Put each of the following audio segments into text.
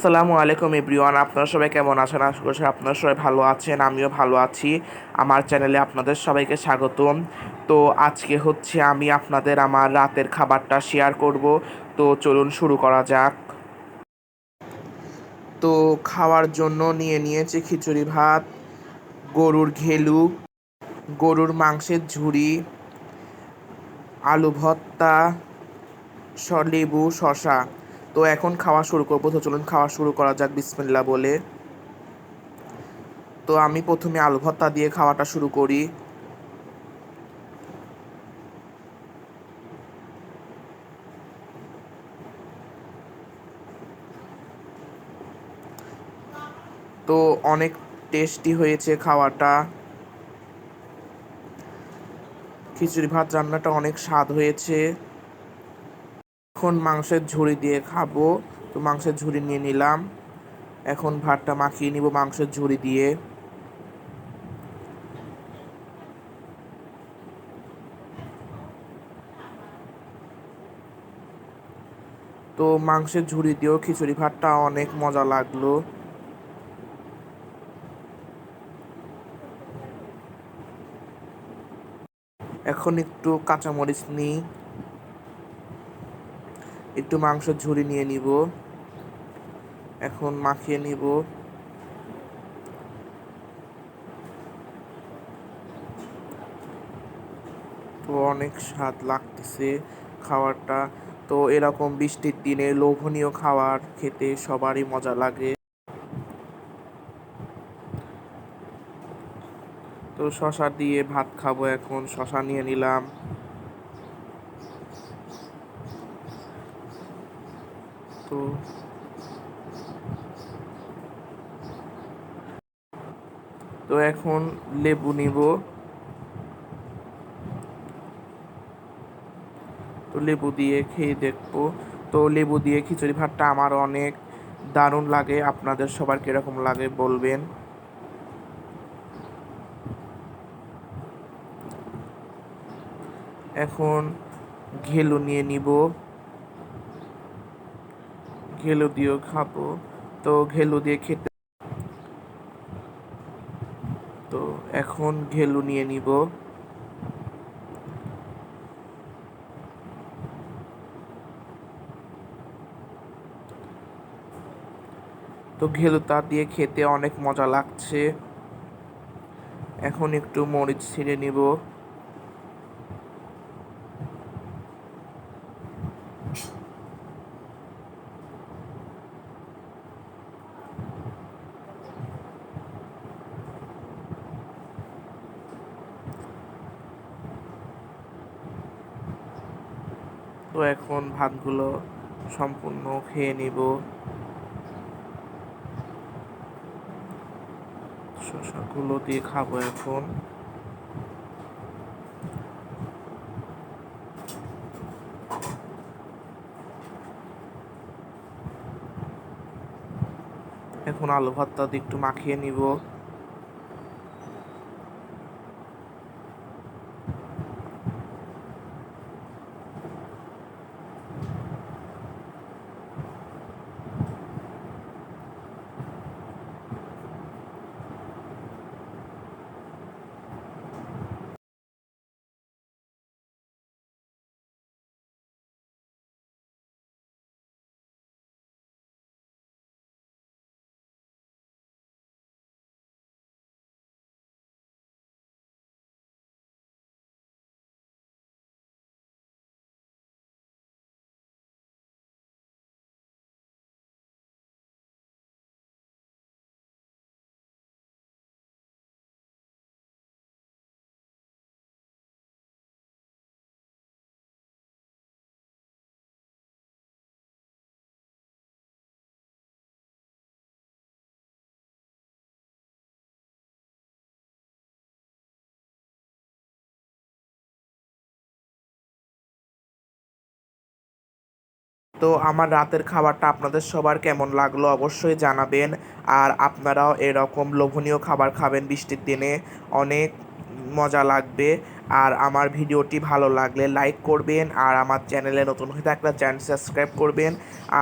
আসসালামু আলাইকুম এভরিওয়ান, আপনারা সবাই কেমন আছেন? আশা করছি আপনারা সবাই ভালো আছেন, আমিও ভালো আছি। আমার চ্যানেলে আপনাদের সবাইকে স্বাগতম। তো আজকে হচ্ছে আমি আপনাদের আমার রাতের খাবারটা শেয়ার করব। তো চলুন শুরু করা যাক। তো খাওয়ার জন্য নিয়ে নিয়েছি খিচুড়ি ভাত, গরুর ঘেলু, গরুর মাংসের ঝুড়ি, আলু ভর্তা লেবু শশা তো এখন খাওয়া শুরু করব। তো চলুন খাওয়া শুরু করা যাক বিসমিল্লা বলে। তো আমি প্রথমে আলু ভর্তা দিয়ে খাওয়াটা শুরু করি। তো অনেক টেস্টি হয়েছে খাওয়াটা। খিচুড়ি ভাত রান্নাটা অনেক স্বাদ হয়েছে। এখন মাংসের ঝুড়ি দিয়ে খাব। তো মাংসের ঝুড়ি নিয়ে নিলাম। এখন ভাতটা মাখিয়ে নিব মাংসের ঝুড়ি দিয়ে। তো মাংসের ঝুড়ি দিয়েও খিচুড়ি ভাতটা অনেক মজা লাগল। এখন একটু কাঁচামরিচ নিই। একটু মাংসের ঝুড়ি নিয়ে নিব। এখন মাখিয়ে নিব। তো অনেক স্বাদ লাগতেছে খাবারটা তো এরকম বৃষ্টির দিনে লোভনীয় খাবার খেতে সবারই মজা লাগে। তো শশা দিয়ে ভাত খাব এখন, শশা নিয়ে নিলাম। তো তো এখন লেবু নিব। তো লেবু দিয়ে খেয়ে দেখব। তো লেবু দিয়ে খিচুড়ি ভাতটা আমার অনেক দারুণ লাগে। আপনাদের সবার কীরকম লাগে বলবেন। এখন ঘেলু নিয়ে নিব। ঘেলু দিয়েও খাব। তো ঘেলু দিয়ে খেতে তো এখন ঘেলু নিয়ে নিব। তো ঘেলুতা দিয়ে খেতে অনেক মজা লাগছে। এখন একটু মরিচ ছিঁড়ে নিব। তো এখন ভাতগুলো সম্পূর্ণ খেয়ে নিব। শসাগুলো দিয়ে খাব এখন। এখন আলু ভর্তা দিয়ে একটু মাখিয়ে নিব। তো আমার রাতের খাবারটা আপনাদের সবার কেমন লাগল অবশ্যই জানাবেন। আর আপনারাও এরকম লোভনীয় খাবার খাবেন বৃষ্টির দিনে। অনেক মজা লাগবে। আর আমার ভিডিওটি ভালো লাগলে লাইক করবেন। আর আমার চ্যানেলে নতুন হয়ে থাকলে চ্যানেল সাবস্ক্রাইব করবেন।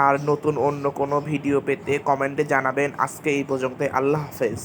আর নতুন অন্য কোনো ভিডিও পেতে কমেন্টে জানাবেন। আজকে এই পর্যন্ত আল্লাহ হাফেজ।